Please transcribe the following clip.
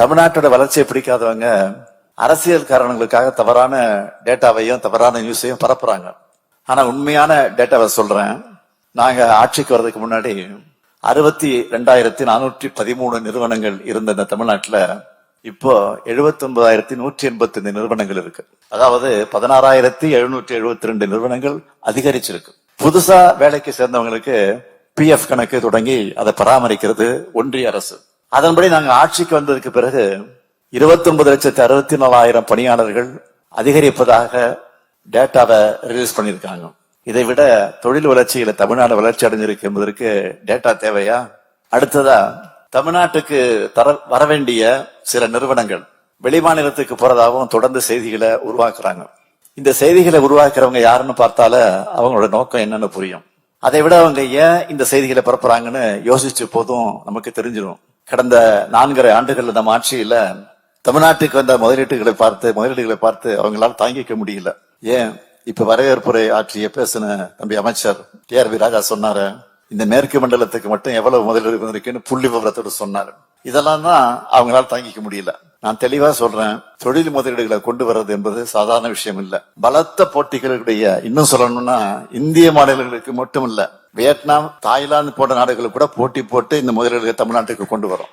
தமிழ்நாட்டோட வளர்ச்சியை பிடிக்காதவங்க அரசியல் காரணங்களுக்காக தவறான டேட்டாவையும் தவறான நியூஸையும் பரப்புறாங்க. ஆனா உண்மையான டேட்டாவை சொல்றேன். நாங்க ஆட்சிக்கு வர்றதுக்கு முன்னாடி அறுபத்தி ரெண்டாயிரத்தி நானூற்றி பதிமூணு நிறுவனங்கள் இருந்த இந்த தமிழ்நாட்டில் இப்போ எழுபத்தி ஒன்பதாயிரத்தி நூற்றி எண்பத்தி ஐந்து நிறுவனங்கள் இருக்கு. அதாவது பதினாறாயிரத்தி எழுநூற்றி எழுபத்தி ரெண்டு நிறுவனங்கள் அதிகரிச்சிருக்கு. புதுசா வேலைக்கு சேர்ந்தவங்களுக்கு பிஎஃப் கணக்கு தொடங்கி அதை பராமரிக்கிறது ஒன்றிய அரசு. அதன்படி நாங்கள் ஆட்சிக்கு வந்ததுக்கு பிறகு இருபத்தி ஒன்பது லட்சத்தி அறுபத்தி நாலாயிரம் பணியாளர்கள் அதிகரிப்பதாக டேட்டாவை ரிலீஸ் பண்ணியிருக்காங்க. இதை விட தொழில் வளர்ச்சியில தமிழ்நாடு வளர்ச்சி அடைஞ்சிருக்கு என்பதற்கு டேட்டா தேவையா? அடுத்ததா தமிழ்நாட்டுக்கு தர வர வேண்டிய சில நிறுவனங்கள் வெளிமாநிலத்துக்கு போறதாகவும் தொடர்ந்து செய்திகளை உருவாக்குறாங்க. இந்த செய்திகளை உருவாக்குறவங்க யாருன்னு பார்த்தால அவங்களோட நோக்கம் என்னன்னு புரியும். அதை விட அவங்க ஏன் இந்த செய்திகளை பரப்புறாங்கன்னு யோசிச்சு போதும் நமக்கு தெரிஞ்சிடும். கடந்த நான்கரை ஆண்டுகள் நம்ம ஆட்சியில தமிழ்நாட்டுக்கு வந்த முதலீட்டுகளை பார்த்து முதலீடுகளை பார்த்து அவங்களால தாங்கிக்க முடியல. ஏன்? இப்ப வரவேற்புரை ஆற்றிய பேசின தம்பி அமைச்சர் டி ஆர் பி ராஜா சொன்னாரு இந்த மேற்கு மண்டலத்துக்கு மட்டும் எவ்வளவு முதலீடு வந்திருக்குன்னு புள்ளி விவரத்தோடு சொன்னாரு. இதெல்லாம் தான் அவங்களால தாங்கிக்க முடியல. நான் தெளிவா சொல்றேன் தொழில் முதலீடுகளை கொண்டு வர்றது என்பது சாதாரண விஷயம் இல்ல பலத்த போட்டிகளுடைய இன்னும் சொல்லணும்னா இந்திய மாநிலங்களுக்கு மட்டும் இல்ல வியட்நாம் தாய்லாந்து போன்ற நாடுகளுக்கு கூட போட்டி போட்டு இந்த முதலீடுகளை தமிழ்நாட்டுக்கு கொண்டு வரும்